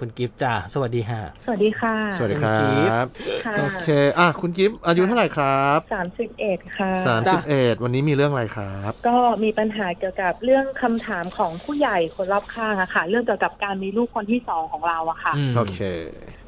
คุณกิฟต์จ้าสวัสดีฮะสวัสดีค่ะสวัสดีครัคุณกิฟต์บค่ะโอเคอะคุณกิฟต์อายุเท่าไหร่ครับสามสิบเอ็ดค่ะ31วันนี้มีเรื่องอะไรครับ ก็มีปัญหาเกี่ยวกับเรื่องคำถามของผู้ใหญ่คนรอบข้างอะค่ะ เรื่องเกี่ยวกับการมีลูกคนที่สองของเราอะค่ะอืมโอเค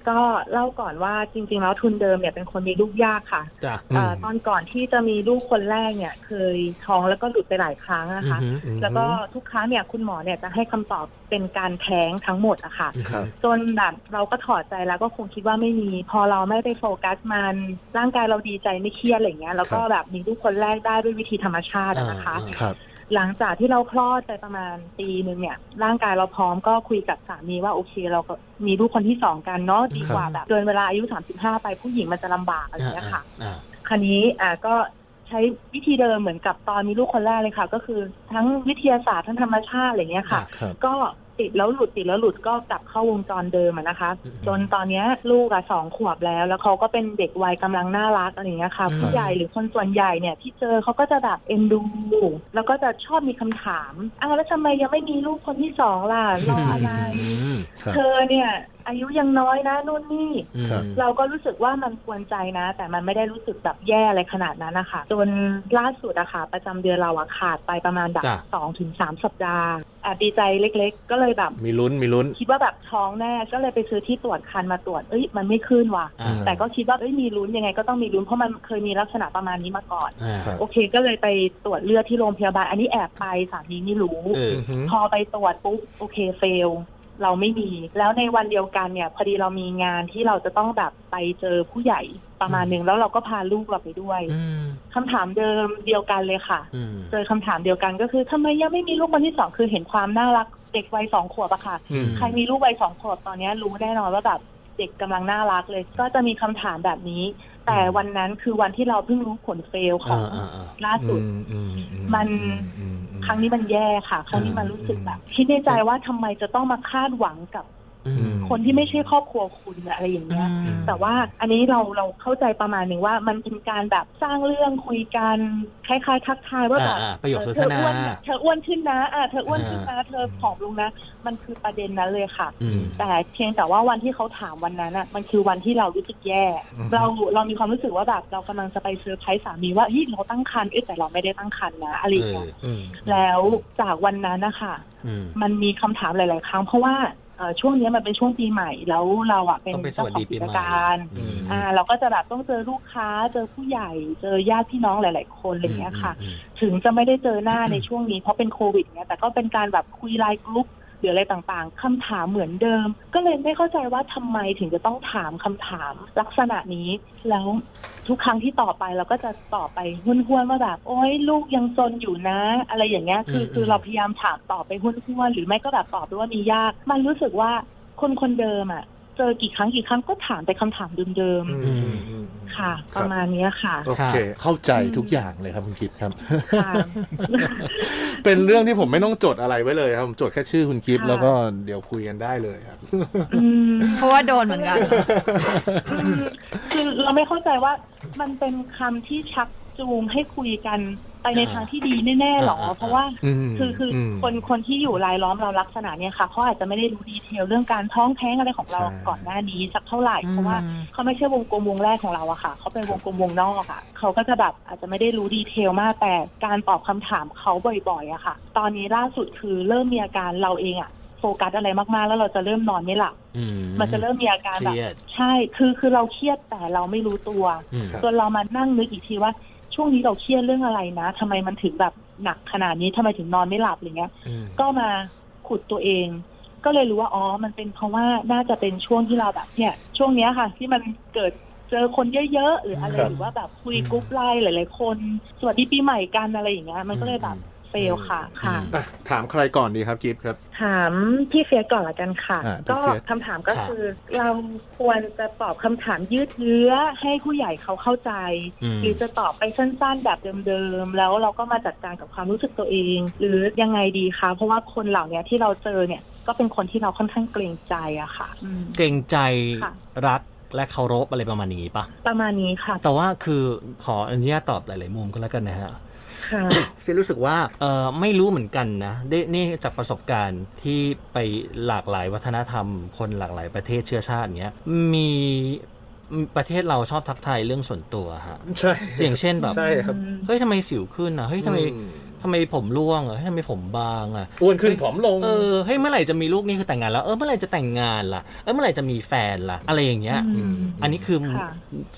ก็เล่าก่อนว่าจริง ๆ แล้วทุนเดิมเนี่ยเป็นคนมีลูกยากค่ะจ้าเอ่ออืมตอนก่อนที่จะมีลูกคนแรกเนี่ย เคยท้องแล้วก็หลุดไปหลายครั้งนะคะ อืมแล้วก็ทุกครั้งเนี่ยคุณหมอเนี่ยจะให้คำตอบเป็นการแท้งทั้งหมดอะค่ะครับ จนแบบเราก็ถอดใจแล้วก็คงคิดว่าไม่มี พอเราไม่ไปโฟกัสมันร่างกายเราดีใจไม่เครียดอะไรเงี้ยแล้วก็ครับแบบมีลูกคนแรกได้ด้วยวิธีธรรมชาติอะนะคะ อ่า ครับ หลังจากที่เราคลอดไปประมาณปีหนึ่งเนี่ย ร่างกายเราพร้อมก็คุยกับสามีว่าโอเค เราก็มีลูกคนที่สองกันเนาะดีกว่าแบบเดินเวลาอายุ 35 ไปผู้หญิงมันจะลำบากอะไรเงี้ยค่ะ อ่าคราวนี้อ่าก็ใช้วิธีเดิมเหมือนกับตอนมีลูกคนแรกเลยค่ะ ก็คือทั้งวิทยาศาสตร์ทั้งธรรมชาติอะไรเงี้ยค่ะครับ ก็ ติดแล้วหลุดติดแล้วหลุดก็กลับเข้าวงจรเดิมอะนะคะอืมจนตอนเนี้ยลูกอะสองขวบแล้ว แล้วเขาก็เป็นเด็กวัยกำลังน่ารักอะไรอย่างเงี้ยค่ะอืมผู้ใหญ่หรือคนส่วนใหญ่เนี่ยที่เจอเขาก็จะแบบเอ็นดู แล้วก็จะชอบมีคำถามอ้าวแล้วทำไมยังไม่มีลูกคนที่สองล่ะรออะไรอืมครับเธอเนี่ย อายุยังน้อยนะนู่นนี่ ครับ เราก็รู้สึกว่ามันกวนใจนะ แต่มันไม่ได้รู้สึกแบบแย่อะไรขนาดนั้นนะคะจนล่าสุดอะค่ะ ประจำเดือนเราอะขาดไปประมาณแบบจ้ะ สองถึงสามสัปดาห์แอบดีใจเล็กๆ ก็เลยแบบ มีลุ้นมีลุ้น คิดว่าแบบท้องแน่ก็เลยไปซื้อที่ตรวจคันมาตรวจเอ้ยมันไม่ขึ้นว่ะ อ่า แต่ก็คิดว่าเอ้ยมีลุ้นยังไงก็ต้องมีลุ้นเพราะมันเคยมีลักษณะประมาณนี้มาก่อน อ่าครับ โอเค ก็เลยไปตรวจเลือดที่โรงพยาบาล อันนี้แอบไปสามีไม่รู้ เอออือหือพอไปตรวจปุ๊บโอเคเฟล เราไม่มี แล้วในวันเดียวกันเนี่ย พอดีเรามีงานที่เราจะต้องแบบไปเจอผู้ใหญ่ประมาณหนึ่งแล้วเราก็พาลูกเราไปด้วยอืมคำถามเดิมเดียวกันเลยค่ะอืมเจอคำถามเดียวกันก็คือทำไมยังไม่มีลูกคนที่สองคือเห็นความน่ารักเด็กวัยสองขวบอะค่ะอืมใครมีลูกวัยสองขวบตอนเนี้ยรู้แน่นอนว่าแบบเด็กกำลังน่ารักเลย ก็จะมีคำถามแบบนี้ แต่วันนั้นคือวันที่เราเพิ่งรู้ผลเฟลขออ่างอ่าอ่าล่าสุดอืมอือืมันอืมอืมครั้งนี้มันแย่ค่ะ ครั้งนี้มันรู้สึกแบบคิดในใจว่าทำไมจะต้องมาคาดหวังกับอืม คนที่ไม่ใช่ครอบครัวคุณอะไรอย่างเงี้ยอืมแต่ว่าอันนี้เราเราเข้าใจประมาณหนึ่งว่ามันเป็นการแบบสร้างเรื่องคุยกันคล้ายๆทักทายว่าแบบอ่าๆประโยคสนทนาเธออ้วนเธออ้วนขึ้นนะอ่าเธออ้วนขึ้นนะเธอผอมลงนะ มันคือประเด็นนั้นเลยค่ะอืมแต่เพียงแต่ว่าวันที่เขาถามวันนั้นอะมันคือวันที่เรารู้สึกแย่อืมเราเรามีความรู้สึกว่าแบบเรากำลังจะไปเซอร์ไพรส์สามีว่าเฮ้ยเราตั้งครรภ์เอ๊ะแต่เราไม่ได้ตั้งครรภ์นะอะไรอย่างเงี้ยอืมแล้วจากวันนั้นนะคะอืมมันมีคำถามหลาย ๆ ครั้งเพราะว่า เอ่อช่วงนี้มันเป็นช่วงปีใหม่แล้วเราอะเป็นต้องไปสเจ้าวัสขอดีงปีกิใหจม่การอืม อ่าเราก็จะแบบต้องเจอลูกค้า เจอผู้ใหญ่ เจอญาติพี่น้องหลาย ๆ คนอะไรอย่างเงี้ยค่ะ อืม ถึงจะไม่ได้เจอหน้าในช่วงนี้เพราะเป็นโควิดเนี่ยแต่ก็เป็นการแบบคุยไลน์กรุ๊ป หรืออะไรต่างๆคำถามเหมือนเดิม ก็เลยไม่เข้าใจว่าทำไมถึงจะต้องถามคำถามลักษณะนี้ แล้วทุกครั้งที่ต่อบไปเราก็จะตอบไปห้วนๆว่าแบบโอ๊ยลูกยังซนอยู่นะ อะไรอย่างเงี้ยคืออืมคือเราพยายามถามตอบไปห้วนๆหรือไม่ก็แบบตอบไปว่ามียาก มันรู้สึกว่าคนคนเดิมอะ เจอกี่ครั้งกี่ครั้งก็ถามแต่คำถามเดิมอืมอืมอืมๆค่ะประมาณเนี้ยค่ะ โอเคเข้าใจทุกอย่างเลยครับคุณกิฟต์ครับ ค่ะ เป็นเรื่องที่ผมไม่ต้องจดอะไรไว้เลยครับผมจดแค่ชื่อคุณกิฟต์ค่ะ แล้วก็เดี๋ยวคุยกันได้เลยครับ อืมเพราะว่าโดนเหมือนกันอืมคือเราไม่เข้าใจว่ามันเป็นคำที่ชักจูงให้คุยกัน ไปในทางที่ดีแน่ๆหรออ่าเพราะว่าอืมคือคืออมคนคนที่อยู่รายล้อมเราลักษณะเนี้ยค่ะเขาอาจจะไม่ได้รู้ดีเทลเรื่องการท้องแท้งอะไรของเราใช่ก่อนหน้านี้สักเท่าไหร่เพราะว่าอืมเขาไม่ใช่วงกลมวงแรกของเราอะค่ะเขาเป็นวงกลมวงนอกอะเขาก็จะแบบอาจจะไม่ได้รู้ดีเทลมากแต่การตอบคำถามเขาบ่อยๆอะค่ะ ตอนนี้ล่าสุดคือเริ่มมีอาการเราเองอะโฟกัสอะไรมากๆ แล้วเราจะเริ่มนอนไม่หลับอืมันจะเริ่มมีอาการเคแบบรียดใช่ คือคือเราเครียดแต่เราไม่รู้ตัวอืมจนเรามานั่งนึกอีกทีว่า ช่วงนี้เราเครียดเรื่องอะไรนะทำไมมันถึงแบบหนักขนาดนี้ทำไมถึงนอนไม่หลับอะไรเงี้ยอืมก็มาขุดตัวเอง ก็เลยรู้ว่าอ๋อมันเป็นเพราะว่าน่าจะเป็นช่วงที่เราแบบเนี่ย ช่วงเนี้ยค่ะ ที่มันเกิดเจอคนเยอะๆหรืออะไรครับหรือว่าแบบคุยกรุ๊ปไลน์หลาย ๆ คน สวัสดีปีใหม่กันอะไรอย่างเงี้ยมันก็เลยแบบ เฟลค่ะค่ะ อะถามใครก่อนดีครับกิฟต์ครับ ถามพี่เฟียสก่อนละกันค่ะ อ่าพี่ก็เฟียส คำถามก็ครับคือ เราควรจะตอบคำถามยืดเยื้อให้ผู้ใหญ่เขาเข้าใจ อืม หรือจะตอบไปสั้นๆแบบเดิมๆ แล้วเราก็มาจัดการกับความรู้สึกตัวเอง หรือยังไงดีคะ เพราะว่าคนเหล่านี้ที่เราเจอเนี่ยก็เป็นคนที่เราค่อนข้างเกรงใจอะค่ะอืม เกรงใจค่ะ รักและเคารพอะไรประมาณนี้ปะ ประมาณนี้ค่ะ แต่ว่าคือขออนุญาตตอบหลาย ๆ มุมก็แล้วกันนะฮะ ค่ะ พี่รู้สึกว่าเออไม่รู้เหมือนกันนะได้นี่จากประสบการณ์ที่ไปหลากหลายวัฒนธรรม คนหลากหลายประเทศเชื้อชาติเนี้ยมีประเทศเราชอบทักทายเรื่องส่วนตัวฮะใช่อย่างเช่นแบบใช่ครับ เฮ้ยทำไมสิวขึ้นอะเฮ้ยทำไมอืม ทำไมผมร่วงอะเฮ้ยทำไมผมบางอะ อ้วนขึ้นผอมลง เออเฮ้ยเมื่อไหร่จะมีลูกนี่คือแต่งงานแล้ว เออเมื่อไหร่จะแต่งงานล่ะ เออเมื่อไหร่จะมีแฟนล่ะ อะไรอย่างเงี้ย อืม อันนี้คือค่ะ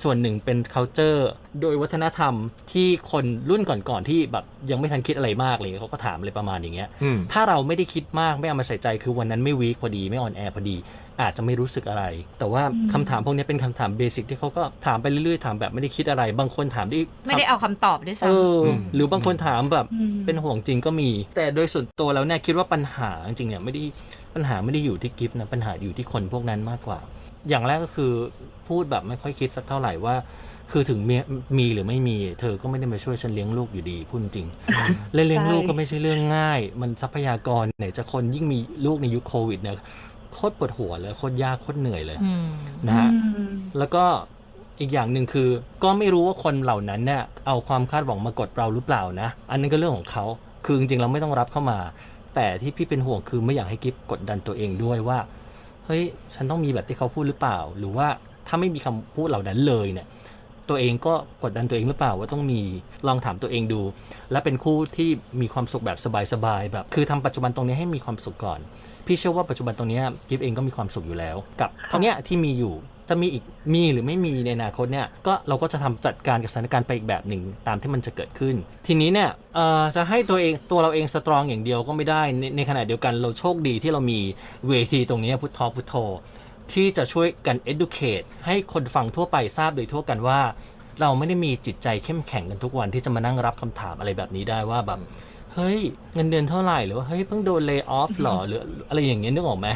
ส่วนหนึ่งเป็น culture โดยวัฒนธรรมที่คนรุ่นก่อนๆที่แบบยังไม่ทันคิดอะไรมากเลยเขาก็ถามอะไรประมาณอย่างเงี้ย อืม ถ้าเราไม่ได้คิดมากไม่เอามาใส่ใจคือวันนั้นไม่วีคพอดีไม่ออนแอร์พอดี อาจจะไม่รู้สึกอะไร แต่ว่าอืมคำถามพวกนี้เป็นคำถามเบสิกที่เขาก็ถามไปเรื่อยๆถามแบบไม่ได้คิดอะไร บางคนถามด้วยไม่ได้เอาคำตอบด้วยเอซ้ำออหรือบางคนถามแบบอืมเป็นห่วงจริงก็มี แต่โดยส่วนตัวแล้วเนี่ยคิดว่าปัญหาจริงๆเนี่ยไม่ได้ปัญหาไม่ได้อยู่ที่กิฟต์นะปัญหาอยู่ที่คนพวกนั้นมากกว่า อย่างแรกก็คือพูดแบบไม่ค่อยคิดสักเท่าไหร่ว่าคือถึงมีมีหรือไม่มี เธอก็ไม่ได้มาช่วยฉันเลี้ยงลูกอยู่ดีพูดจริงและเลี้ยงลูกก็ไม่ใช่เรื่องง่าย มันทรัพยากรไหนจะคนยิ่งมีลูกในยุคโควิดเนี่ยโคตรปวดหัวเลยโคตรยากโคตรเหนื่อยเลยอืมนะฮะอืมแล้วก็อีกอย่างหนึ่งคือ ก็ไม่รู้ว่าคนเหล่านั้นเนี่ยเอาความคาดหวังมากดเราหรือเปล่านะ อันนั้นก็เรื่องของเขาคือจริงๆเราไม่ต้องรับเข้ามา แต่ที่พี่เป็นห่วงคือไม่อยากให้กิฟกดดันตัวเองด้วยว่าเฮ้ยฉันต้องมีแบบที่เขาพูดหรือเปล่า หรือว่าถ้าไม่มีคำพูดเหล่านั้นเลยเนี่ยตัวเองก็กดดันตัวเองหรือเปล่าว่าต้องมีลองถามตัวเองดู และเป็นคู่ที่มีความสุขแบบสบายๆแบบ คือทำปัจจุบันตรงนี้ให้มีความสุขก่อน พี่เชื่อว่าปัจจุบันตรงเนี้ยกิฟเองก็มีความสุขอยู่แล้ว กับเท่าเนี้ยที่มีอยู่จะมีอีกมีหรือไม่มีในอนาคตเนี่ยก็เราก็จะทำจัดการกับสถานการณ์ไปอีกแบบหนึ่งตามที่มันจะเกิดขึ้น ทีนี้เนี่ยเอ่อจะให้ตัวเองตัวเราเองสตรองอย่างเดียวก็ไม่ได้ในในขณะเดียวกันเราโชคดีที่เรามีเวทีตรงเนี้ยพุทธอพุทโธที่จะช่วยกัน educate ให้คนฟังทั่วไปทราบโดยทั่วกันว่า เราไม่ได้มีจิตใจเข้มแข็งกันทุกวันที่จะมานั่งรับคำถามอะไรแบบนี้ได้ว่าแบบ เฮ้ยเงินเดือนเท่าไหร่หรือว่าเฮ้ยเพิ่งโดนเลย์ออฟหรอหรืออะไรอย่างเงี้ยนึกออกไหม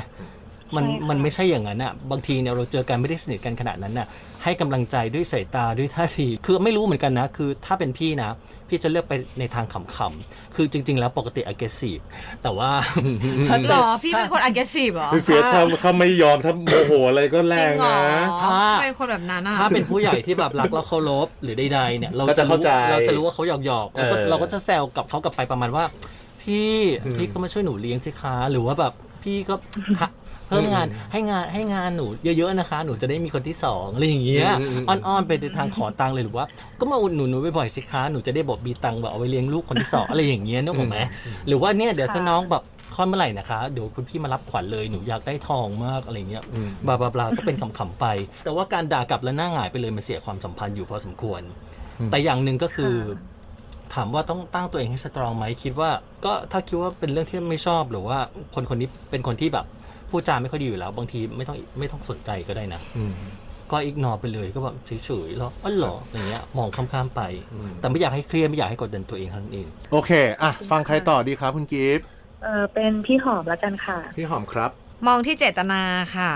มันใช่ค่ะมันไม่ใช่อย่างนั้นอะบางทีเนี่ยเราเจอกันไม่ได้สนิทกันขนาดนั้นน่ะให้กำลังใจด้วยสายตาด้วยท่าที คือไม่รู้เหมือนกันนะ คือถ้าเป็นพี่นะ พี่จะเลือกไปในทางขำๆคือจริง ๆ แล้วปกติ aggressive แต่ว่าถ้าหรอพี่เป็นคน aggressive เหรอพี่เฟียสถ้าถ้าไม่ยอมถ้าโมโหอะไรก็แรจริงงเหรอนะถ้าทำไมเป็นคนแบบนั้นอะถ้าเป็นผู้ใหญ่ที่แบบรักแล้วเคารพหรือใดๆเนี่ยเราก็จะจะเข้ารู้ใจเราจะรู้ว่าเขาหยอกหยอกๆเราก็เออเราก็จะแซวกับเขากลับไปประมาณว่า พี่อืมพี่ก็มาช่วยหนูเลี้ยงสิคะหรือว่าแบบพี่ก็หาเพิ่มงานอืมให้งานให้งานหนูเยอะๆนะคะ หนูจะได้มีคนที่สองอะไรอย่างเงี้ยอืมอืมอ้อนๆไปในทางขอตังค์เลยหรือว่า ก็มาอุดหนุนหนูบ่อยๆสิคะหนูจะได้บอกมีตังค์แบบเอาไว้เลี้ยงลูกคนที่สองอะไรอย่างเงี้ยนึกออกไหมหรือว่าเนี่ยเดี๋ยวถ้าน้องแบบคลอดเมื่อไหร่นะคะ เดี๋ยวคุณพี่มารับขวัญเลยหนูอยากได้ทองมากอะไรเงี้ยอืมบลาบลาบลาก็เป็นขำๆไป แต่ว่าการด่ากลับแล้วหน้าหงายไปเลยมันเสียความสัมพันธ์อยู่พอสมควรอืมแต่อย่างหนึ่งก็คือค่ะ ถามว่าต้องตั้งตัวเองให้สตรองไหมคิดว่า ก็ถ้าคิดว่าเป็นเรื่องที่ไม่ชอบหรือว่าคนคนนี้เป็นคนที่แบบพูดจาไม่ค่อยดีอยู่แล้ว บางทีไม่ต้องไม่ต้องสนใจก็ได้นะอืมก็อีกนอไปเลยก็แบบเฉยๆแล้วอ๋อเหรออย่างเงี้ยมองข้ามๆไปอืมแต่ไม่อยากให้เครียดไม่อยากให้กดดันตัวเองเท่านั้นเองโอเคอะฟังใครต่อดีครับคุณกิฟต์เออเป็นพี่หอมแล้วกันค่ะ พี่หอมครับ มองที่เจตนาค่ะ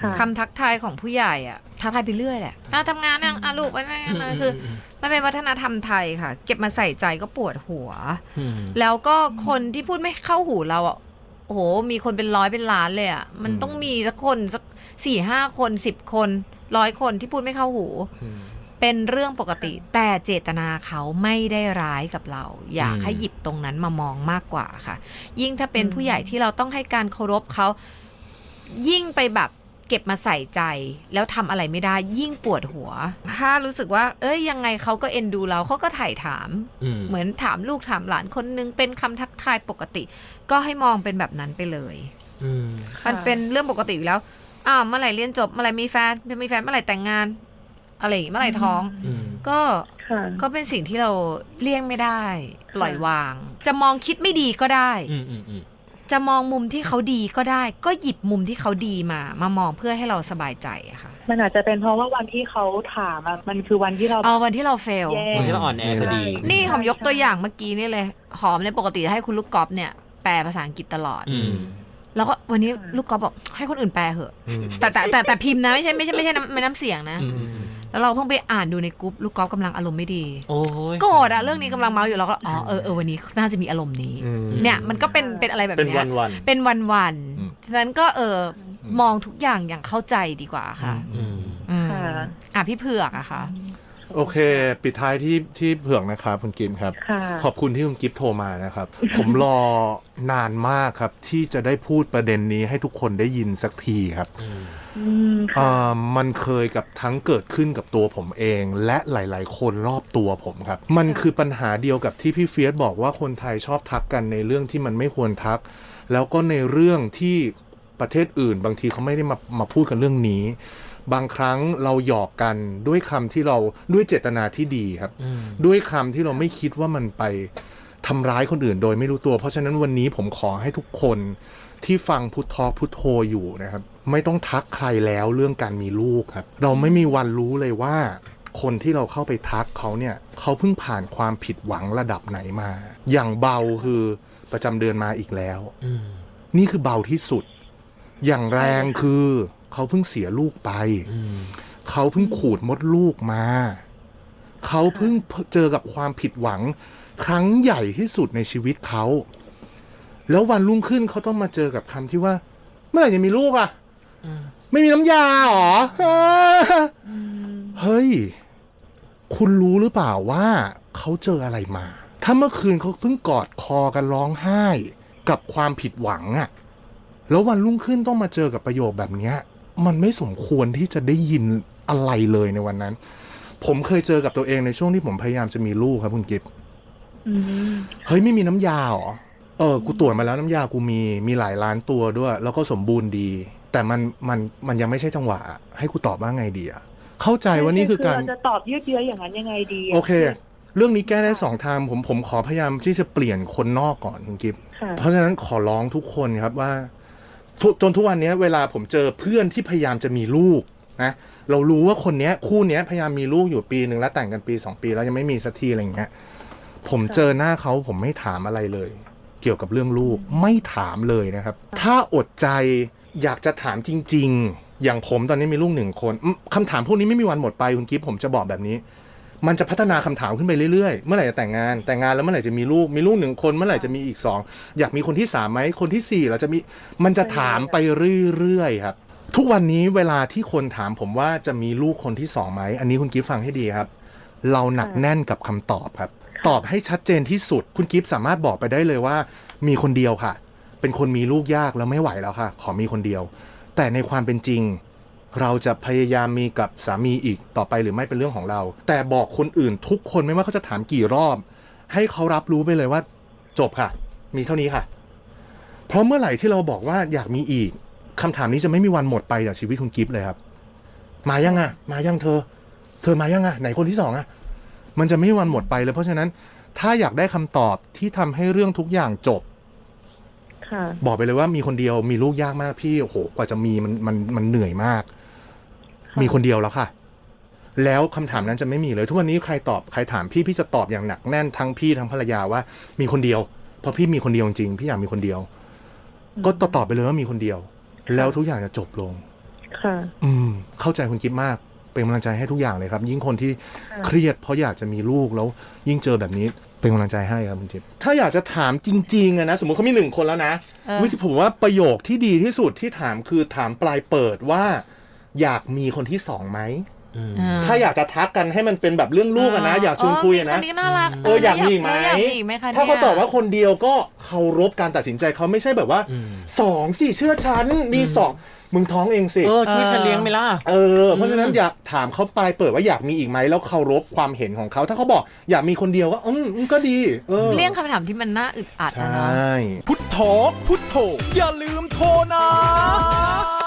ค่ะคำทักทายของผู้ใหญ่อะทักทายไปเรื่อยแหละอะทำงานยังอะลูกไปไหนมาคือ มันเป็นวัฒนธรรมไทยค่ะ เก็บมาใส่ใจก็ปวดหัวอืมแล้วก็คนที่พูดไม่เข้าหูเราอะโอ้โหมีคนเป็นร้อยเป็นล้านเลยอะมันอืมต้องมีสักคนสักสี่ห้าคนสิบคนร้อยคนที่พูดไม่เข้าหูอืมเป็นเรื่องปกติ แต่เจตนาเขาไม่ได้ร้ายกับเรา อยากอืมให้หยิบตรงนั้นมามองมากกว่าค่ะ ยิ่งถ้าเป็นอืมผู้ใหญ่ที่เราต้องให้การเคารพเขายิ่งไปแบบ เก็บมาใส่ใจ แล้วทำอะไรไม่ได้ยิ่งปวดหัว ถ้ารู้สึกว่า เอ้ยยังไงเขาก็เอ็นดูเราเขาก็ถ่ายถาม อืมเหมือนถามลูกถามหลานคนนึงเป็นคำทักทายปกติ ก็ให้มองเป็นแบบนั้นไปเลย อืมมันเป็นเรื่องปกติอยู่แล้วอ้าวเมื่อไหร่เรียนจบเมื่อไหร่มีแฟนมีแฟนเมื่อไหร่แต่งงาน อะไรอย่างงี้เมื่อไหร่ท้อง อืมก็ ค่ะ ก็เป็นสิ่งที่เราเลี่ยงไม่ได้ ปล่อยวาง จะมองคิดไม่ดีก็ได้ อืมอืมอืม จะมองมุมที่เขาดีก็ได้ ก็หยิบมุมที่เขาดีมา มามองเพื่อให้เราสบายใจอะค่ะมันอาจจะเป็นเพราะว่าวันที่เขาถามอะมันคือวันที่เราเอาวันที่เราเฟล แย่ วันที่เราอ่อนแอพอดี นี่หอมยกตัวอย่างเมื่อกี้นี่เลย หอมในยปกติให้คุณลูกกอล์ฟเนี่ยแปลภาษาอังกฤษตลอด อืม แล้วก็วันนี้ลูกกอล์ฟบอกให้คนอื่นแปลเหอะ แต่แต่แต่แต่พิมพ์นะไม่ใช่ไม่ใช่ไม่ใช่น้ำไม่น้ำเสียงนะ อืมอืมอืม แล้วเราเพิ่งไปอ่านดูในกรุ๊ปลูกกอล์ฟกำลังอารมณ์ไม่ดี โอ้ย โกรธอะเรื่องนี้กำลังเมาอยู่เราก็อ๋อเออเออวันนี้น่าจะมีอารมณ์นี้ อืม เนี่ยมันก็เป็นเป็นอะไรแบบเป็นเนี้วัยนวันเป็นวันวันอืม ฉะนั้นก็เออมองทุกอย่างอย่างเข้าใจดีกว่าค่ะ อืม อืมค่ะ อะพี่เผือกอะค่ะ โอโอเค ปิดท้ายที่ที่เผือกนะครับคุณกิมครับ ค่ะ ขอบคุณที่คุณกิฟโทรมานะครับ ผมรอนานมากครับ ที่จะได้พูดประเด็นนี้ให้ทุกคนได้ยินสักทีครับ อืมเอ่ค่ะอมันเคยกับทั้งเกิดขึ้นกับตัวผมเอง และหลาย ๆ คนรอบตัวผมครับ มันคือปัญหาเดียวกับที่พี่เฟียสบอกว่าคนไทยชอบทักกันในเรื่องที่มันไม่ควรทัก แล้วก็ในเรื่องที่ประเทศอื่น บางทีเขาไม่ได้มามาพูดกันเรื่องนี้ บางครั้งเราหยอกกันด้วยคำที่เราด้วยเจตนาที่ดีครับอืมด้วยคำที่เราไม่คิดว่ามันไปทำร้ายคนอื่นโดยไม่รู้ตัว เพราะฉะนั้นวันนี้ผมขอให้ทุกคนที่ฟังพุททอพุทโธอยู่นะครับ ไม่ต้องทักใครแล้วเรื่องการมีลูกครับ เราไม่มีวันรู้เลยว่า คนที่เราเข้าไปทักเขาเนี่ยเขาเพิ่งผ่านความผิดหวังระดับไหนมา อย่างเบาคือประจำเดือนมาอีกแล้วอืมนี่คือเบาที่สุด อย่างแรงคือ เขาเพิ่งเสียลูกไปอืมเขาเพิ่งขูดมดลูกมา เขาเพิ่งเจอกับความผิดหวัง ครั้งใหญ่ที่สุดในชีวิตเขา แล้ววันรุ่งขึ้นเขาต้องมาเจอกับคำที่ว่า เมื่อไหร่จะมีลูกอะ่ะไม่มีน้ำยาเหรออ่าเฮ้ย คุณรู้หรือเปล่าว่าเขาเจออะไรมา ถ้าเมื่อคืนเขาเพิ่งกอดคอกันร้องไห้ กับความผิดหวังอะ่ะแล้ววันรุ่งขึ้นต้องมาเจอกับประโยคแบบเนี้ย มันไม่สมควรที่จะได้ยินอะไรเลยในวันนั้น ผมเคยเจอกับตัวเองในช่วงที่ผมพยายามจะมีลูกครับคุณกิฟต์อืมเฮ้ยไม่มีน้ำยาเหรอเออ กูตรวจมาแล้วน้ำยากูมีมีหลายล้านตัวด้วย แล้วก็สมบูรณ์ดี แต่มันมันมันยังไม่ใช่จังหวะ ให้กูตอบว่าไงดีอะเข้าใจว่านี่คือการเราจะตอบยืดเยื้ออย่างนั้นยังไงดีะโอเค เรื่องนี้แก้ได้สองทางผมผมขอพยายามที่จะเปลี่ยนคนนอกก่อนคุณกิฟต์ค่ะเพราะฉะนั้นขอร้องทุกคนครับว่าทุ จนทุกวันนี้เวลาผมเจอเพื่อนที่พยายามจะมีลูกนะเรารู้ว่าคนเนี้ยคู่เนี้ยพยายามมีลูกอยู่ปีหนึ่งแล้วแต่งกันปีสองปีแล้วยังไม่มีสักทีอะไรอย่างเงี้ยผมเจอหน้าเขาผมไม่ถามอะไรเลย เกี่ยวกับเรื่องลูกไม่ถามเลยนะครับ ถ้าอดใจอยากจะถามจริง ๆ อย่างผมตอนนี้มีลูกหนึ่งคนคำถามพวกนี้ไม่มีวันหมดไปคุณกิฟต์ผมจะบอกแบบนี้ มันจะพัฒนาคำถามขึ้นไปเรื่อยๆ เมื่อไหร่จะแต่งงาน แต่งงานแล้วเมื่อไหร่จะมีลูก มีลูกหนึ่งคน เมื่อไหร่จะมีอีกสองอยากมีคนที่สามไหมคนที่สี่เราจะมี มันจะถามไปเรื่อยๆครับ ทุกวันนี้เวลาที่คนถามผมว่าจะมีลูกคนที่สองไหม อันนี้คุณกิฟฟังให้ดีครับ เราหนักแน่นกับคำตอบครับ ตอบให้ชัดเจนที่สุด คุณกิฟสามารถบอกไปได้เลยว่า มีคนเดียวค่ะ เป็นคนมีลูกยากแล้วไม่ไหวแล้วค่ะ ขอมีคนเดียว แต่ในความเป็นจริง เราจะพยายามมีกับสามีอีกต่อไปหรือไม่เป็นเรื่องของเรา แต่บอกคนอื่นทุกคนไม่ว่าเขาจะถามกี่รอบ ให้เขารับรู้ไปเลยว่า จบค่ะ มีเท่านี้ค่ะ เพราะเมื่อไหร่ที่เราบอกว่าอยากมีอีกคำถามนี้จะไม่มีวันหมดไปจากชีวิตคุณกิฟต์เลยครับ มายังอะ มายังเธอ เธอมายังอะ ไหนคนที่สองอะ มันจะไม่มีวันหมดไปเลยเพราะฉะนั้นถ้าอยากได้คำตอบที่ทำให้เรื่องทุกอย่างจบค่ะบอกไปเลยว่ามีคนเดียวมีลูกยากมากพี่โอ้โหกว่าจะมีมันมันมันเหนื่อยมากค่ะ มีคนเดียวแล้วค่ะ แล้วคำถามนั้นจะไม่มีเลย ทุกวันนี้ใครตอบใครถามพี่พี่จะตอบอย่างหนักแน่นทั้งพี่ทั้งภรรยาว่า มีคนเดียว เพราะพี่มีคนเดียวจริงๆพี่อยากมีคนเดียว ก็ตอบตอบไปเลยว่ามีคนเดียว แล้วทุกอย่างจะจบลง ค่ะ อืม เข้าใจคุณกิฟมากเป็นกำลังใจให้ทุกอย่างเลยครับ ยิ่งคนที่ค่ะเครียดเพราะอยากจะมีลูกแล้ว ยิ่งเจอแบบนี้เป็นกำลังใจให้ครับคุณกิฟถ้าอยากจะถามจริงๆอะนะ สมมติเขามีหนึ่งคนแล้วนะเออวิธีผมว่าประโยคที่ดีที่สุดที่ถามคือถามปลายเปิดว่า อยากมีคนที่สองไหมอืมถ้าอยากจะทักกันให้มันเป็นแบบเรื่องลูกอะนะ อยากชวนคุยอะนะมีคนนี้น่ารักเอออยากมีอีกไหมอยากมีอีกไหมคะถ้าเขานี่ยตอบว่าคนเดียวก็เคารพการตัดสินใจเขาไม่ใช่แบบว่าอืมสองสิเชื่อฉันมีสองมึงท้องเองสิ เออช่วยฉันเลี้ยงไหมล่ะ เออเพราะฉะนั้นอยากถามเขาปลายเปิดว่าอยากมีอีกไหมแล้วเคารพความเห็นของเขา ถ้าเขาบอกอยากมีคนเดียวก็อืมอืมก็ดี เออเลี่ยงคำถามที่มันน่าอึดอัดใชนะเนาะ่ พุทโธพุทโธอย่าลืมโทรนะ